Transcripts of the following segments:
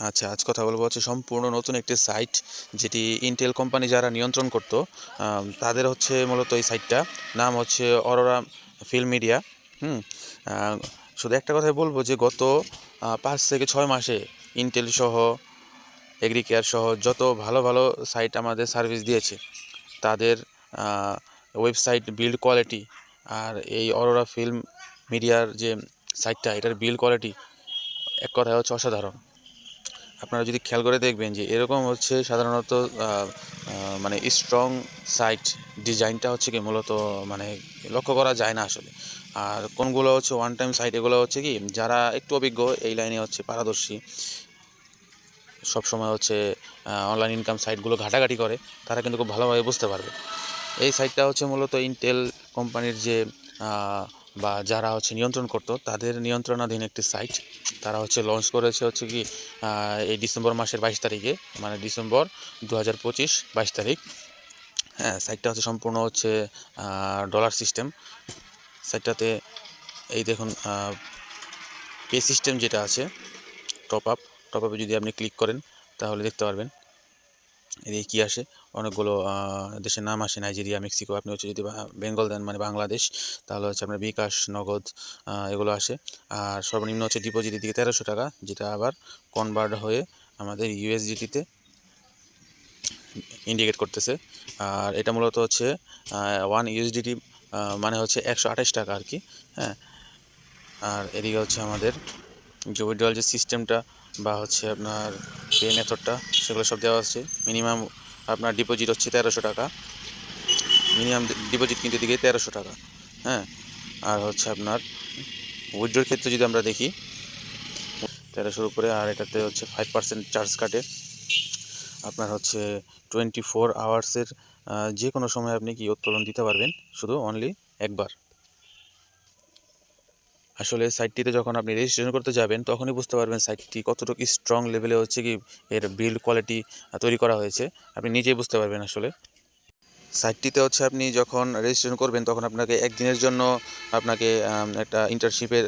আচ্ছা আজ কথা বলব হচ্ছে সম্পূর্ণ নতুন একটি সাইট যেটি ইন্টেল কোম্পানি যারা নিয়ন্ত্রণ করতো তাদের হচ্ছে মূলত এই সাইটটা নাম হচ্ছে অরোরা ফিল্ম মিডিয়া হুম? শুধু একটা কথাই বলব যে গত পাঁচ থেকে ছয় মাসে ইন্টেল সহ এগ্রিকেয়ার সহ যত ভালো ভালো সাইট আমাদের সার্ভিস দিয়েছে, তাদের ওয়েবসাইট বিল্ড কোয়ালিটি আর এই অরোরা ফিল্ম মিডিয়ার যে সাইটটা এটার বিল্ড কোয়ালিটি এক কথায় হচ্ছে অসাধারণ। আপনারা যদি খেয়াল করে দেখবেন যে এরকম হচ্ছে সাধারণত মানে স্ট্রং সাইট ডিজাইনটা হচ্ছে কি মূলত মানে লক্ষ্য করা যায় না আসলে। আর কোনগুলো হচ্ছে ওয়ান টাইম সাইট এগুলো হচ্ছে কি যারা একটু অভিজ্ঞ এই লাইনে হচ্ছে পারদর্শী, সবসময় হচ্ছে অনলাইন ইনকাম সাইটগুলো ঘাটাঘাটি করে, তারা কিন্তু খুব ভালোভাবে বুঝতে পারবে। এই সাইটটা হচ্ছে মূলত ইন্টেল কোম্পানির যে বা যারা হচ্ছে নিয়ন্ত্রণ করতো, তাদের নিয়ন্ত্রণাধীন একটি সাইট তারা হচ্ছে লঞ্চ করেছে হচ্ছে কি এই ডিসেম্বর মাসের বাইশ তারিখে মানে ডিসেম্বর দু হাজার পঁচিশ বাইশ তারিখ। হ্যাঁ সাইটটা হচ্ছে সম্পূর্ণ হচ্ছে ডলার সিস্টেম সাইটটাতে এই দেখুন পে সিস্টেম যেটা আছে টপ আপ টপ আপে যদি আপনি ক্লিক করেন, তাহলে দেখতে পারবেন। এদিকে কী আসে? অনেকগুলো দেশের নাম আসে, নাইজেরিয়া, মেক্সিকো। আপনি হচ্ছে যদি বেঙ্গল দেন মানে বাংলাদেশ, তাহলে হচ্ছে আপনার বিকাশ, নগদ এগুলো আসে। আর সর্বনিম্ন হচ্ছে ডিপোজিটের দিকে তেরোশো টাকা, যেটা আবার কনভার্ট হয়ে আমাদের ইউএসডিটিতে ইন্ডিকেট করতেছে। আর এটা মূলত হচ্ছে ওয়ান ইউএসডিটি মানে হচ্ছে একশো আঠাশ টাকা আর কি হ্যাঁ। আর এদিকে হচ্ছে আমাদের যে উইড্রল যে সিস্টেমটা বা হচ্ছে আপনার পে মেথডটা সেগুলো সব দেওয়া আছে। মিনিমাম আপনার ডিপোজিট হচ্ছে তেরোশো টাকা। মিনিমাম ডিপোজিট কিন্তু দিকে তেরোশো টাকা। হ্যাঁ? আর হচ্ছে আপনার উইড্রোর ক্ষেত্রে যদি আমরা দেখি, তেরোশোর উপরে, আর এটাতে হচ্ছে ফাইভ পার্সেন্ট চার্জ কাটে। আপনার হচ্ছে টোয়েন্টি ফোর আওয়ার্সের যে কোনো সময় আপনি কি উত্তোলন দিতে পারবেন, শুধু অনলি একবার। আসলে সাইটটিতে যখন আপনি রেজিস্ট্রেশন করতে যাবেন, তখনই বুঝতে পারবেন সাইটটি কতটুকু স্ট্রং লেভেলে হচ্ছে কি এর বিল্ড কোয়ালিটি তৈরি করা হয়েছে। আপনি নিজেই বুঝতে পারবেন আসলে। সাইটটিতে হচ্ছে আপনি যখন রেজিস্ট্রেশন করবেন, তখন আপনাকে একদিনের জন্য আপনাকে একটা ইন্টার্নশিপের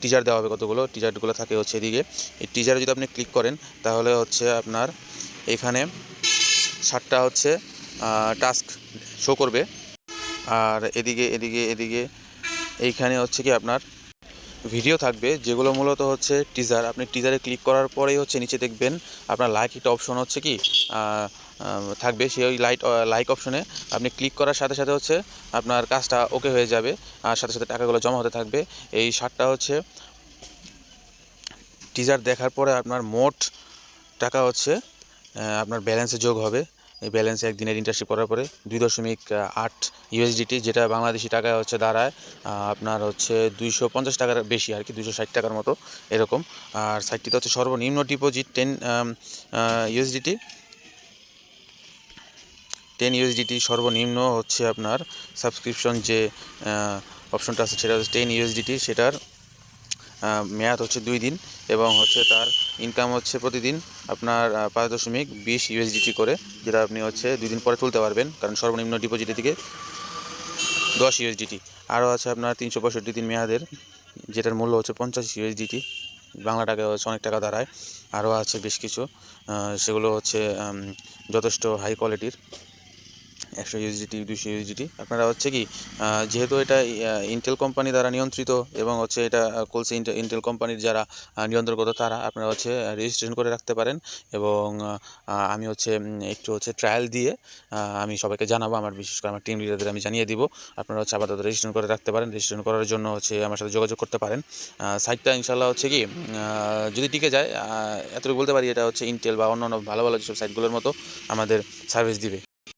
টিচার দেওয়া হবে কতগুলো। টিচারগুলো থাকে হচ্ছে এদিকে। এই টিচারে যদি আপনি ক্লিক করেন, তাহলে হচ্ছে আপনার এখানে ষাটটা হচ্ছে টাস্ক শো করবে। আর এদিকে এদিকে এদিকে এইখানে হচ্ছে কি আপনার ভিডিও থাকবে, যেগুলো মূলত হচ্ছে টিজার আপনি টিজারে ক্লিক করার পরেই হচ্ছে নিচে দেখবেন আপনার লাইক একটা অপশন হচ্ছে কি থাকবে। সেই ওই লাইট লাইক অপশনে আপনি ক্লিক করার সাথে সাথে হচ্ছে আপনার কাজটা ওকে হয়ে যাবে, আর সাথে সাথে টাকাগুলো জমা হতে থাকবে। এই শার্টটা হচ্ছে টিজার দেখার পরে আপনার মোট টাকা হচ্ছে আপনার ব্যালেন্সে যোগ হবে। ব্যালেন্সে একদিনের ইন্টারশিপ করার পরে দুই দশমিক আট ইউএসডিটি যেটা বাংলাদেশি টাকায় হচ্ছে দাঁড়ায় আপনার হচ্ছে দুইশো পঞ্চাশ টাকার বেশি আর কি দুশো ষাট টাকার মতো এরকম। আর সাইটটিতে হচ্ছে সর্বনিম্ন deposit ten USDT ten USDT সর্বনিম্ন হচ্ছে আপনার সাবস্ক্রিপশন যে অপশনটা আছে সেটা হচ্ছে টেন ইউএসডিটি সেটার মেয়াদ হচ্ছে দুই দিন এবং হচ্ছে তার ইনকাম হচ্ছে প্রতিদিন আপনার পাঁচ দশমিক বিশ ইউএসডিটি করে, যেটা আপনি হচ্ছে দুই দিন পরে তুলতে পারবেন, কারণ সর্বনিম্ন ডিপোজিটের দিকে দশ ইউএসডিটি আরও আছে আপনার তিনশো পঁয়ষট্টি দিন মেয়াদের, যেটার মূল্য হচ্ছে পঞ্চাশ ইউএসডিটি বাংলা টাকায় হচ্ছে অনেক টাকা দাঁড়ায়। আরও আছে বেশ কিছু সেগুলো হচ্ছে যথেষ্ট হাই কোয়ালিটির একশো ইউএসডিটি দুশো ইউএসডিটি আপনারা হচ্ছে কি যেহেতু এটা ইন্টেল কোম্পানি দ্বারা নিয়ন্ত্রিত এবং হচ্ছে এটা কলসে ইন্টেল কোম্পানির যারা আহ, নিয়ন্ত্রণ করতো তারা আপনারা হচ্ছে রেজিস্ট্রেশন করে রাখতে পারেন এবং আমি হচ্ছে একটু হচ্ছে ট্রায়াল দিয়ে আমি সবাইকে জানাব আমার বিশেষ করে আমার টিম লিডারদের আমি জানিয়ে দিব। আপনারা হচ্ছে আপাতত রেজিস্ট্রেশন করে রাখতে পারেন রেজিস্ট্রেশন করার জন্য হচ্ছে আমার সাথে যোগাযোগ করতে পারেন। সাইটটা ইনশাল্লাহ হচ্ছে কি যদি টিকে যায় এতটুকু বলতে পারি এটা হচ্ছে ইন্টেল বা অন্যান্য ভালো ভালো যেসব সাইটগুলোর মতো আমাদের সার্ভিস দিবে।